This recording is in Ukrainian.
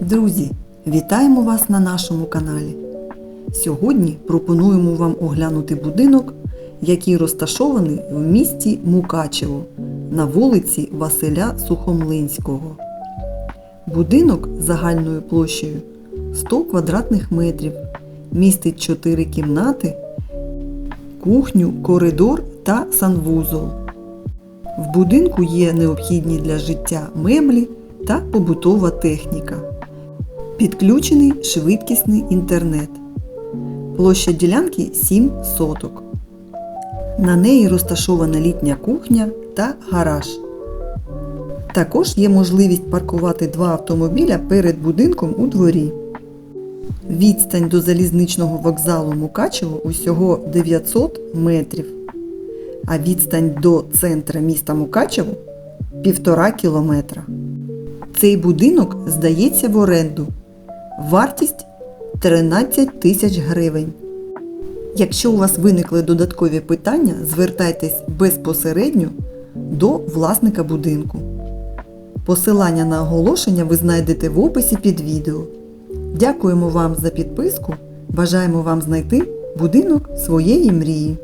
Друзі, вітаємо вас на нашому каналі. Сьогодні пропонуємо вам оглянути будинок, який розташований в місті Мукачево на вулиці Василя Сухомлинського. Будинок загальною площею 100 квадратних метрів, містить 4 кімнати, кухню, коридор та санвузол. В будинку є необхідні для життя меблі та побутова техніка. Підключений швидкісний інтернет. Площа ділянки 7 соток. На неї розташована літня кухня та гараж. Також є можливість паркувати два автомобіля перед будинком у дворі. Відстань до залізничного вокзалу Мукачево усього 900 метрів, а відстань до центра міста Мукачево півтора кілометра. Цей будинок здається в оренду. Вартість 13 тисяч гривень. Якщо у вас виникли додаткові питання, звертайтесь безпосередньо до власника будинку. Посилання на оголошення ви знайдете в описі під відео. Дякуємо вам за підписку. Бажаємо вам знайти будинок своєї мрії.